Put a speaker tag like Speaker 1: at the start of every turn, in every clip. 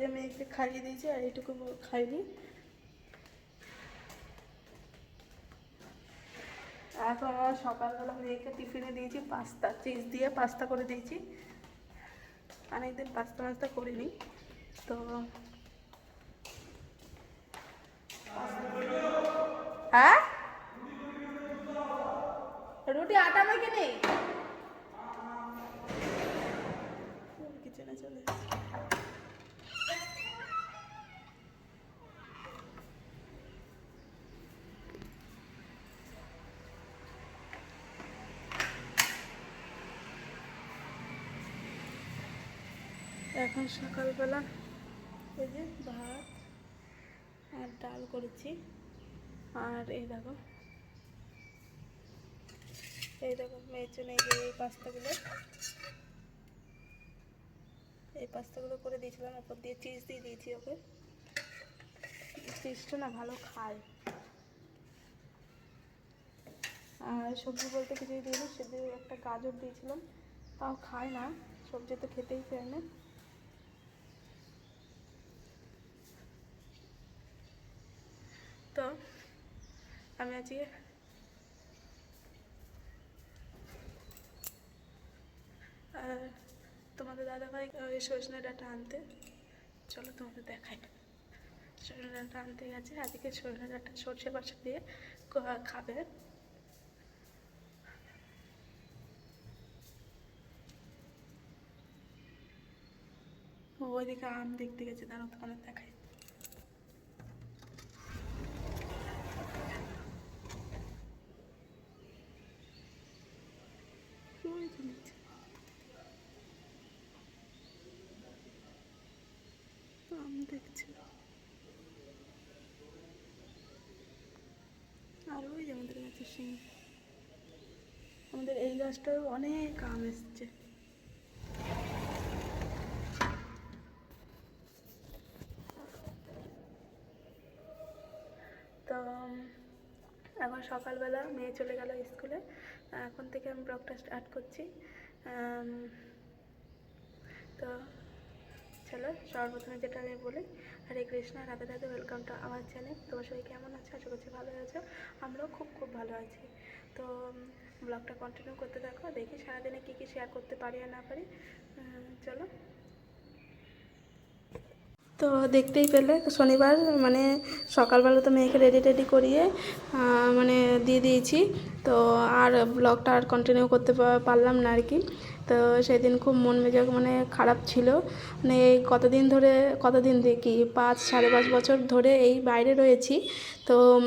Speaker 1: যে মেয়েকে খাইয়ে দিয়েছি আর এইটুকু খাইনি। এখন আবার সকালবেলা মেয়েকে টিফিনে দিয়েছি পাস্তা, চিজ দিয়ে পাস্তা করে দিয়েছি। অনেকদিন পাস্তা মাস্তা করিনি, তো হ্যাঁ? রুটি আটা মেখে নেই কিচেনে চলে এখন সকালবেলা এই যে ভাত আর ডাল করেছি। আর এই দেখো এই দেখো মেয়ের জন্য এই যে এই পাস্তাগুলো এই পাস্তাগুলো করে দিয়েছিলাম, ওপর দিয়ে চিজ দিয়ে দিয়েছি ওকে। চিজটা না ভালো খায়। আর সবজি বলতে কিছুই দিইনি শুধু একটা গাজর দিয়েছিলাম, তাও খায় না, সবজি তো খেতেই চায় না তো আমি আজকে আর তোমাদের দাদাভাই, ওই সজনে ডাঁটা আনতে। চলো তোমাদের দেখাই। সজনে ডাঁটা আনতে গেছে। আজকে সজনে ডাঁটা সর্ষে বাসা দিয়ে খাবে। ওইদিকে আম দেখতে গেছে, দাঁড়াও তোমাদের দেখাই ওই যে নিচে। আম দেখছি আর ওই যে আমাদের গাছে শিং আমাদের এই গাছটাও অনেক আম এসছে। তো, এখন সকালবেলা মেয়ে চলে গেল স্কুলে। এখন থেকে আমি ব্লগটা স্টার্ট করছি। তো চলো সর্বপ্রথমে যেটা আমি বলি, হরে কৃষ্ণ, রাধে রাধে ওয়েলকাম টু আমার চ্যানেল। তোমার সবাই কেমন আছো? আশা করছি ভালো আছো। আমরাও খুব খুব ভালো আছি। তো ব্লগটা কন্টিনিউ করতে থাকো, দেখি সারাদিনে কী কী শেয়ার করতে পারি আর না পারি। চলো। তো দেখতেই পেলে, শনিবার মানে সকালবেলা তো মেয়েকে রেডি টেডি করিয়ে মানে দিয়ে দিয়েছি। তো আর ব্লগটা আর কন্টিনিউ করতে পারলাম না আর কি। তো সেদিন খুব মন মেজাজ মানে খারাপ ছিল। মানে এই কতদিন ধরে, কতদিন দেখি পাঁচ, সাড়ে পাঁচ বছর ধরে এই বাইরে রয়েছি। তো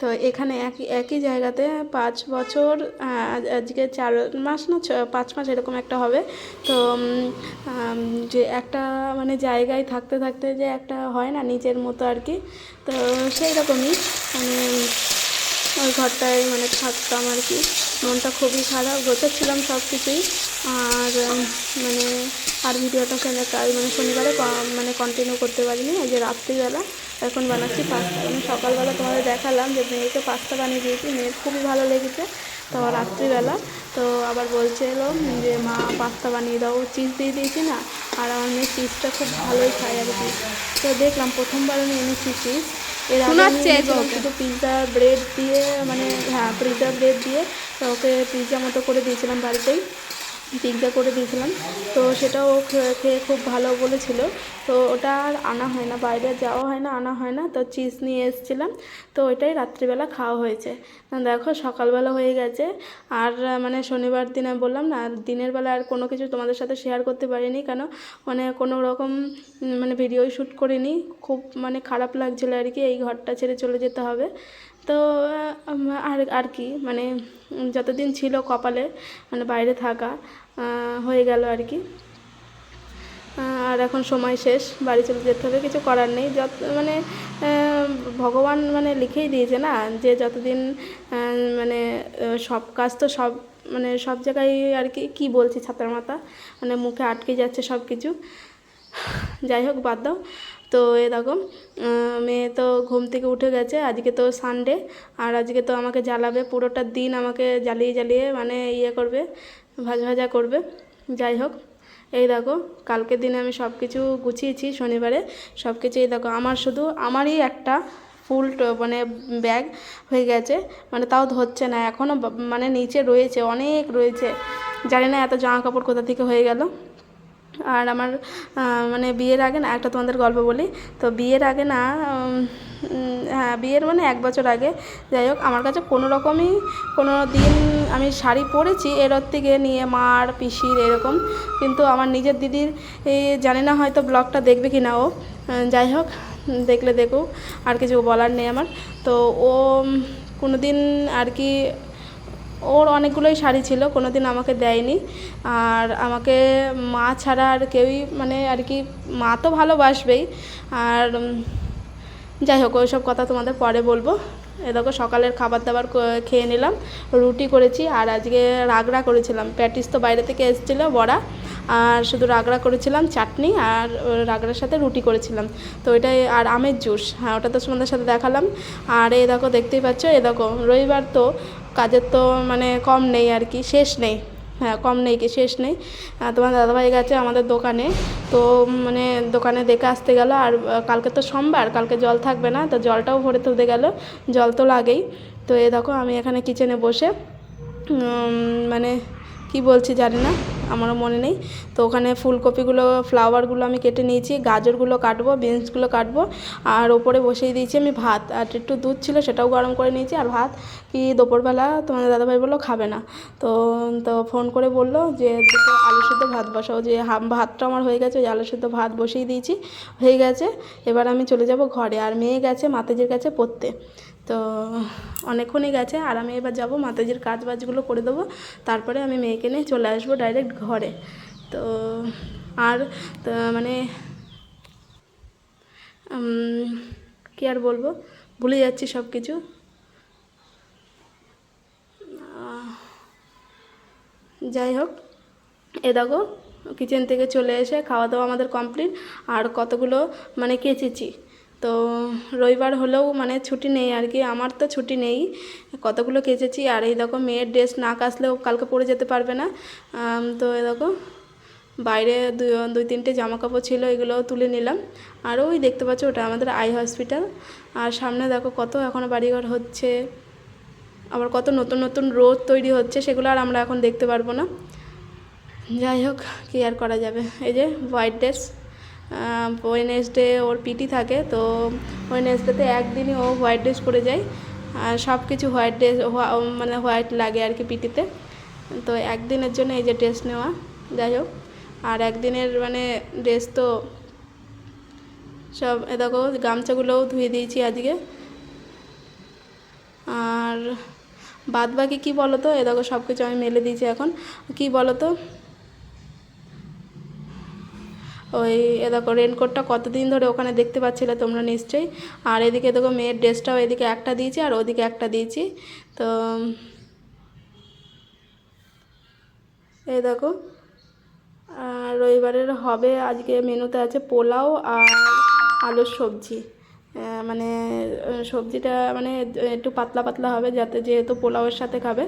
Speaker 1: তো এখানে একই একই জায়গাতে পাঁচ বছর আজ- আজকে চার মাস না পাঁচ মাস এরকম একটা হবে। তো যে একটা মানে জায়গায় থাকতে থাকতে যে একটা হয় না নিজের মতো আর কি। তো সেই রকমই মানে ওই ঘরটায় মানে থাকতাম আর কি। মনটা খুবই খারাপ গোছাচ্ছিলাম সব কিছুই আর মানে আর ভিডিওটা কাল মানে শনিবারে মানে কন্টিনিউ করতে পারিনি এই যে রাত্রিবেলা। এখন বানাচ্ছি পাস্তা মানে সকালবেলা তোমাদের দেখালাম যে মেয়েকে পাস্তা বানিয়ে দিয়েছি মেয়ের খুবই ভালো লেগেছে। তো রাত্রিবেলা তো আবার বলছিল যে মা পাস্তা বানিয়ে দাও। চিজ দিয়ে দিয়েছি না আর আমার মেয়ে চিজটা খুব ভালোই খায় আর কি। তো দেখলাম প্রথমবার আমি এনেছি চিজ এর আগে শুধু পিৎজা ব্রেড দিয়ে মানে হ্যাঁ পিৎজা ব্রেড দিয়ে। তো ওকে পিৎজা মতো করে দিয়েছিলাম বাড়িতেই পিৎজা করে দিয়েছিলাম। তো সেটাও খেয়ে খুব ভালো বলেছিল। তো ওটা আর আনা হয় না, বাইরে যাওয়া হয় না, আনা হয় না। তো চিজ নিয়ে এসেছিলাম। তো ওইটাই রাত্রিবেলা খাওয়া হয়েছে। দেখো সকালবেলা হয়ে গেছে। আর মানে শনিবার দিনে বললাম না, দিনের বেলা আর কোনো কিছু তোমাদের সাথে শেয়ার করতে পারিনি। কেন? মানে কোনো রকম মানে ভিডিও শ্যুট করিনি। খুব মানে খারাপ লাগছিল আর কি। এই ঘরটা ছেড়ে চলে যেতে হবে। তো আর আর কি মানে যতদিন ছিল কপালে মানে বাইরে থাকা হয়ে গেল আর কি। আর এখন সময় শেষ, বাড়ি চলে যেতে হবে, কিছু করার নেই। যত মানে ভগবান মানে লিখেই দিয়েছে না, যে যতদিন মানে সব কাজ তো সব মানে সব জায়গায় আর কি, কী বলছি ছাতার মাথা মানে মুখে আটকে যাচ্ছে সব কিছু। যাই হোক, বাদ দাও। তো এরকম মেয়ে তো ঘুম থেকে উঠে গেছে, আজকে তো সানডে আর আজকে তো আমাকে জ্বালাবে, পুরোটা দিন আমাকে জ্বালিয়ে জ্বালিয়ে মানে ইয়ে করবে, ভাজা ভাজা করবে। যাই হোক, এই দেখো কালকের দিনে আমি সব কিছু গুছিয়েছি শনিবারে সব কিছু এই দেখো, আমার শুধু, আমারই একটা ফুল মানে ব্যাগ হয়ে গেছে মানে তাও ধরছে না এখনও মানে নিচে রয়েছে, অনেক রয়েছে, জানি না এত জামা কাপড় কোথা থেকে হয়ে গেল। আর আমার মানে বিয়ের আগে না একটা তোমাদের গল্প বলি। তো বিয়ের আগে না হ্যাঁ বিয়ের মানে এক বছর আগে। যাই হোক, আমার কাছে কোনো রকমই, কোনো দিন আমি শাড়ি পরেছি এর থেকে নিয়ে মার, পিসির এরকম। কিন্তু আমার নিজের দিদির জানি না হয়তো ব্লগটা দেখবে কি না ও যাই হোক, দেখলে দেখুক, আর কিছু বলার নেই আমার। তো ও কোনো দিন আর কি ওর অনেকগুলোই শাড়ি ছিল কোনো দিন আমাকে দেয়নি। আর আমাকে মা ছাড়া আর কেউই মানে আর কি মা তো ভালোবাসবেই। আর যাই হোক, ওইসব কথা তোমাদের পরে বলব। এ দেখো, সকালের খাবার দাবার খেয়ে নিলাম, রুটি করেছি, আর আজকে রাগড়া করেছিলাম। প্যাটিস তো বাইরে থেকে এসেছিল, বড়া। আর শুধু রাগড়া করেছিলাম, চাটনি, আর রাগড়ার সাথে রুটি করেছিলাম। তো ওইটাই, আর আমের জুস হ্যাঁ ওটা তো তোমাদের সাথে দেখালাম। আর এই দেখো, দেখতেই পাচ্ছ, এ দেখো, রবিবার তো কাজের তো মানে কম নেই আর কি, শেষ নেই। হ্যাঁ কম নেই কি, শেষ নেই। তোমার দাদাভাই গেছে আমাদের দোকানে। তো মানে দোকানে দেখে আসতে গেল আর কালকে তো সোমবার, কালকে জল থাকবে না, তো জলটাও ভরে তুলতে গেল। জল তো লাগেই। তো এ দেখো আমি এখানে কিচেনে বসে মানে কি বলছি জানি না। আমারও মনে নেই। তো ওখানে ফুলকপিগুলো ফ্লাওয়ারগুলো আমি কেটে নিয়েছি, গাজরগুলো কাটবো বিনসগুলো কাটবো, আর ওপরে বসিয়ে দিয়েছি আমি ভাত। আর একটু দুধ ছিল সেটাও গরম করে নিয়েছি। আর ভাত কি দুপুরবেলা তোমাদের দাদাভাই বলল, খাবে না। তো তো ফোন করে বলল যে, দুটো আলু সিদ্ধ ভাত বসাও। যে ভাতটা আমার হয়ে গেছে, ওই আলু সিদ্ধ ভাত বসিয়ে দিয়েছি, হয়ে গেছে। এবার আমি চলে যাব ঘরে। আর মেয়ে গেছে, মাতাজির কাছে পড়তে। তো অনেকক্ষণই গেছে আর আমি এবার যাব মাতাজির কাজ বাজগুলো করে দেবো। তারপরে আমি মেয়েকে নিয়ে চলে আসব ডাইরেক্ট ঘরে। তো আর মানে কি আর বলব? ভুলে যাচ্ছি সব কিছু যাই হোক, এ দেখো কিচেন থেকে চলে এসে খাওয়া দাওয়া আমাদের কমপ্লিট আর কতগুলো মানে কেচেছি। তো রবিবার হলেও মানে ছুটি নেই আর কি, আমার তো ছুটি নেই। কতগুলো কেচেছি আর এই দেখো মেয়ের ড্রেস না কাচলেও কালকে পরে যেতে পারবে না। তো এ দেখো বাইরে দুই দুই তিনটে জামা কাপড় ছিল এগুলোও তুলে নিলাম। আর ওই দেখতে পাচ্ছ ওটা আমাদের আই হসপিটাল। আর সামনে দেখো কত এখনও বাড়িঘর হচ্ছে, আবার কত নতুন নতুন রোড তৈরি হচ্ছে, সেগুলো আর আমরা এখন দেখতে পারব না। যাই হোক, কী আর করা যাবে? এই যে হোয়াইট ড্রেস। ওয়েনেসডে ওর পিটি থাকে, তো ওয়েনেসডেতে একদিনই ও হোয়াইট ড্রেস পরে যায়। আর সব কিছু হোয়াইট ড্রেস মানে হোয়াইট লাগে আর কি পিটিতে তো একদিনের জন্য এই যে ড্রেস নেওয়া, যাই হোক। আর একদিনের মানে ড্রেস তো সব দেখো, গামছাগুলোও ধুয়ে দিয়েছি আজকে। আর বাদ বাকি কী বলো তো এ দেখো সব কিছু আমি মেলে দিয়েছি এখন। কী বলো তো ওই এ দেখো রেনকোটটা কতদিন ধরে ওখানে দেখতে পাচ্ছিলে তোমরা নিশ্চয়ই? আর এদিকে দেখো মেয়ের ড্রেসটাও এদিকে একটা দিয়েছি আর ওদিকে একটা দিয়েছি। তো, এই দেখো, আর রবিবারের হবে, আজকে মেনুতে আছে পোলাও আর আলুর সবজি। মানে সবজিটা মানে একটু পাতলা পাতলা হবে যাতে যেহেতু পোলাওয়ের সাথে খাবে।